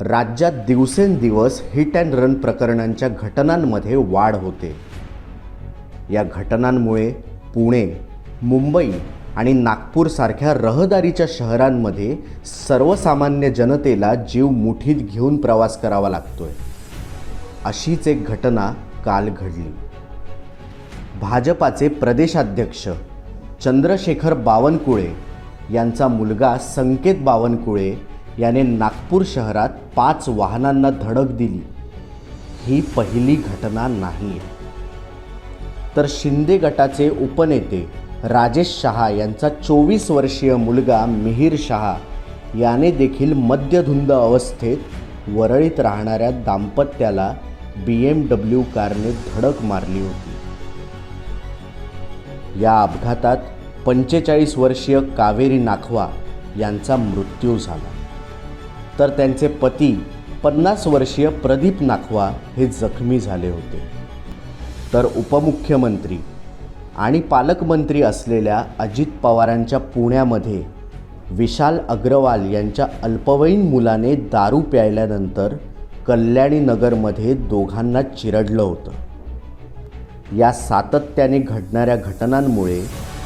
राज्यात दिवसेंदिवस hit and run प्रकरणांच्या घटनांमध्ये वाढ होते. या घटनांमुळे पुणे मुंबई आणि नागपूरसारख्या रहदारीच्या शहरांमध्ये सर्वसामान्य जनतेला जीव मुठीत घेऊन प्रवास करावा लागतोय. अशीच एक घटना काल घडली. भाजपाचे प्रदेशाध्यक्ष चंद्रशेखर बावनकुळे यांचा मुलगा संकेत बावनकुळे याने नागपूर शहरात पाच वाहनांना धडक दिली. ही पहिली घटना नाही तर शिंदे गटाचे उपनेते राजेश शहा यांचा चोवीस वर्षीय मुलगा मिहीर शहा याने देखील मद्यधुंद अवस्थेत वरळीत राहणाऱ्या दाम्पत्याला बी एम डब्ल्यू कारने धडक मारली होती. या अपघातात पंचेचाळीस वर्षीय कावेरी नाखवा यांचा मृत्यू झाला. तर त्यांचे पती पन्नास वर्षीय प्रदीप नाखवा हे जखमी झाले होते. तर उपमुख्यमंत्री आणि पालकमंत्री असलेल्या अजित पवारांच्या पुण्यामध्ये विशाल अग्रवाल यांच्या अल्पवयीन मुलाने दारू प्यायल्यानंतर कल्याणी नगरमध्ये दोघांना चिरडलं होतं. या सातत्याने घडणाऱ्या घटनांमुळे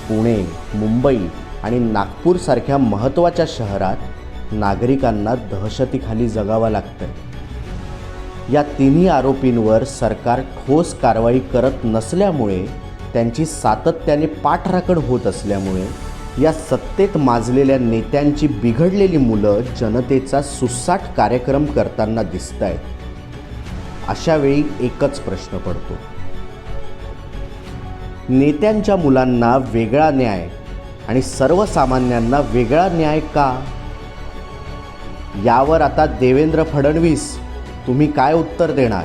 पुणे मुंबई आणि नागपूरसारख्या महत्त्वाच्या शहरात नागरिकांना दहशतीखाली जगावं लागतं या तिन्ही आरोपींवर सरकार ठोस कारवाई करत नसल्यामुळे त्यांची सातत्याने पाठराखण होत असल्यामुळे या सत्तेत माजलेल्या नेत्यांची बिघडलेली मुलं जनतेचा सुसाट कार्यक्रम करताना दिसत आहेत अशावेळी एकच प्रश्न पडतो. नेत्यांच्या मुलांना वेगळा न्याय आणि सर्वसामान्यांना वेगळा न्याय का? यावर आता देवेंद्र फडणवीस तुम्ही काय उत्तर देणार?